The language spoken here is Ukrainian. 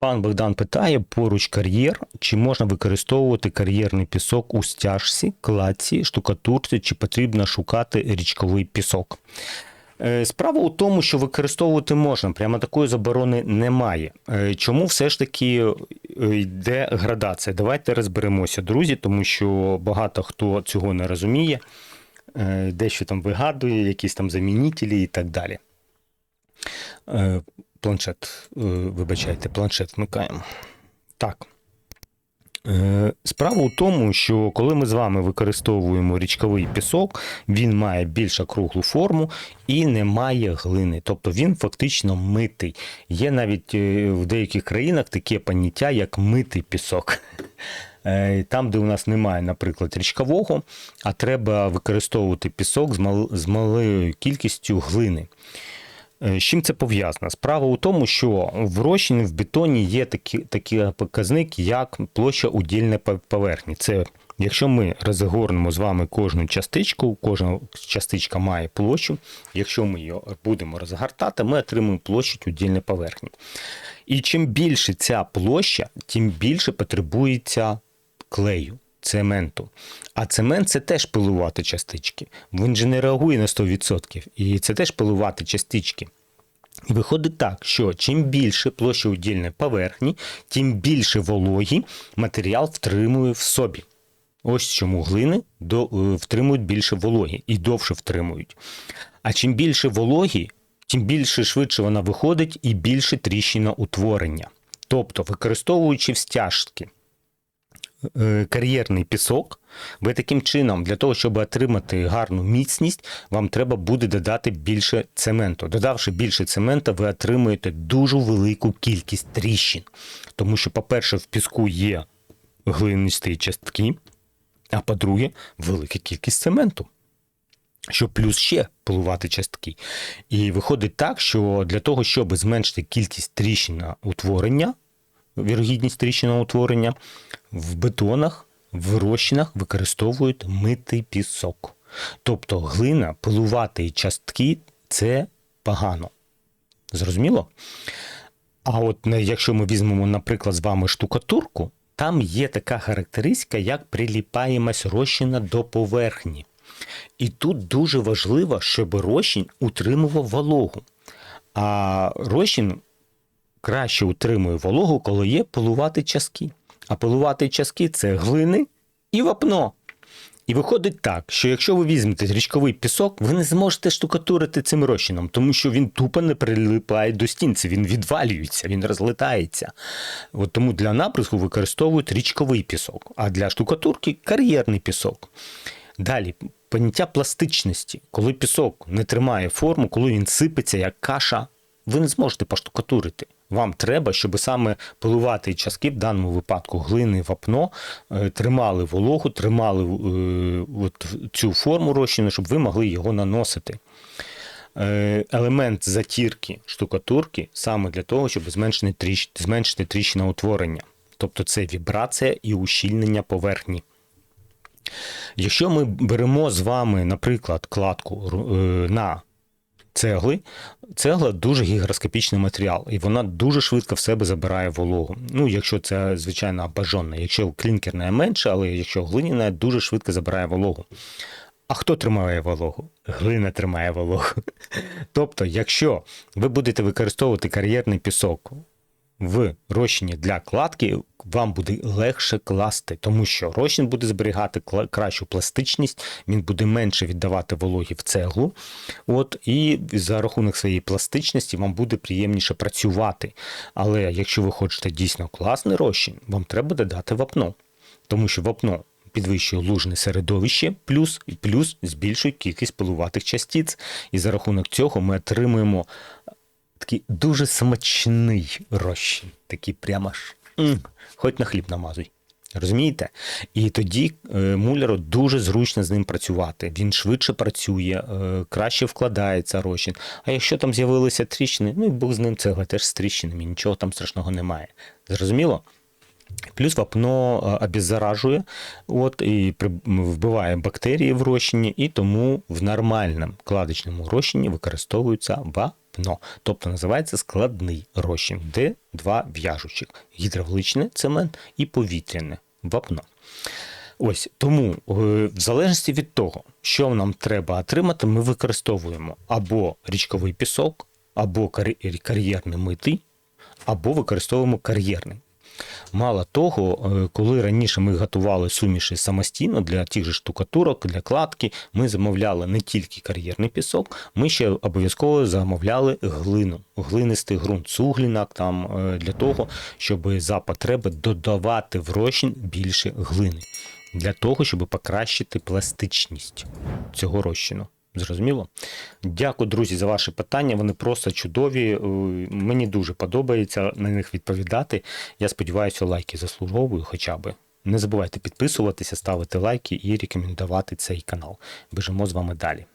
Пан Богдан питає: поруч кар'єр, чи можна використовувати кар'єрний пісок у стяжці, кладці, штукатурці, чи потрібно шукати річковий пісок? Е, Справа у тому, що використовувати можна, прямо такої заборони немає. Е, Чому все ж таки е, йде градація? Давайте розберемося, друзі, тому що багато хто цього не розуміє, дещо там вигадує, якісь там замінителі і так далі. Планшет, е, вибачайте, планшет вмикаємо. Так. Е, Справа у тому, що коли ми з вами використовуємо річковий пісок, він має більш округлу форму і не має глини. Тобто він фактично митий. Є навіть е, в деяких країнах таке поняття, як митий пісок. Там, де у нас немає, наприклад, річкового, а треба використовувати пісок з малою кількістю глини. Е, З чим це пов'язано? Справа у тому, що в розчині в бетоні є такі, такий показник, як площа удільної поверхні. Це якщо ми розгорнемо з вами кожну частичку, кожна частичка має площу. Якщо ми її будемо розгортати, ми отримаємо площу удільної поверхні. І чим більше ця площа, тим більше потребується клею. Цементу. А цемент це теж пилувати частички. Він же не реагує на 100%. І це теж пилувати частички. І виходить так, що чим більше площа удільної поверхні, тим більше вологі матеріал втримує в собі. Ось чому глини до, е, втримують більше вологі і довше втримують. А чим більше вологі, тим більше швидше вона виходить і більше тріщина утворення. Тобто, використовуючи в стяжки е, кар'єрний пісок, ви таким чином, для того, щоб отримати гарну міцність, вам треба буде додати більше цементу. Додавши більше цемента, ви отримуєте дуже велику кількість тріщин. Тому що, по-перше, в піску є глинисті частки, а по-друге, велика кількість цементу. Що плюс ще пилувати частки. І виходить так, що для того, щоб зменшити кількість тріщин утворення, вірогідність тріщинного утворення, в бетонах, в розчинах використовують митий пісок. Тобто глина, пилувати частки це погано. Зрозуміло? А от якщо ми візьмемо, наприклад, з вами штукатурку, там є така характеристика, як приліпаємось розчина до поверхні. І тут дуже важливо, щоб розчин утримував вологу. А розчин краще утримує вологу, коли є пилувати частки. А пилувати частки це глини і вапно. І виходить так, що якщо ви візьмете річковий пісок, ви не зможете штукатурити цим розчином, тому що він тупо не прилипає до стінці, він відвалюється, він розлетається. От тому для наприску використовують річковий пісок, а для штукатурки кар'єрний пісок. Далі, поняття пластичності. Коли пісок не тримає форму, коли він сипеться як каша, ви не зможете поштукатурити. Вам треба, щоб саме пилувати частки, в даному випадку глини, вапно, е, тримали вологу, тримали е, от цю форму розчину, щоб ви могли його наносити. Е, Елемент затірки штукатурки саме для того, щоб зменшити, тріщ... зменшити тріщина утворення. Тобто це вібрація і ущільнення поверхні. Якщо ми беремо з вами, наприклад, кладку на цегли, цегла дуже гігроскопічний матеріал, і вона дуже швидко в себе забирає вологу. Ну, якщо це, звичайно, бажонна, Якщо клінкерна менше, але якщо глиняна, дуже швидко забирає вологу. А хто тримає вологу? Глина тримає вологу. Тобто, якщо ви будете використовувати кар'єрний пісок в розчині для кладки, вам буде легше класти, тому що розчин буде зберігати кращу пластичність, він буде менше віддавати вологі в цеглу. От, і за рахунок своєї пластичності вам буде приємніше працювати. Але якщо ви хочете дійсно класний розчин, вам треба додати вапно, тому що вапно. Підвищує лужне середовище, плюс і плюс збільшує кількість пилуватих частиць. І за рахунок цього ми отримуємо такий дуже смачний розчин. Такий прямо ж. Хоч на хліб намазуй. Розумієте? І тоді е, дуже зручно з ним працювати. Він швидше працює, е, краще вкладається розчин. А якщо там з'явилися тріщини, ну і Бог з ним цегла теж з тріщинами, нічого там страшного немає. Зрозуміло? Плюс вапно е, обеззаражує от, і при- вбиває бактерії в розчині, і тому в нормальному кладочному розчині використовується вапно. Тобто називається складний розчин, де два в'яжучих: гідравличний цемент і повітряне вапно. Ось тому, е, в залежності від того, що нам треба отримати, ми використовуємо або річковий пісок, або кар'єрний митий, або використовуємо кар'єрний. Мало того, е, коли раніше ми готували суміші самостійно для тих же штукатурок, для кладки, ми замовляли не тільки кар'єрний пісок, ми ще обов'язково замовляли глину, глинистий ґрунт, суглінак там е, для того, щоб за потреби додавати в розчин більше глини, для того, щоб покращити пластичність цього розчину. Зрозуміло? Дякую, друзі, за ваші питання. Вони просто чудові. Е, Мені дуже подобається на них відповідати. Я сподіваюся, лайки заслуговую хоча б. Не забувайте підписуватися, ставити лайки і рекомендувати цей канал. Бежимо з вами далі.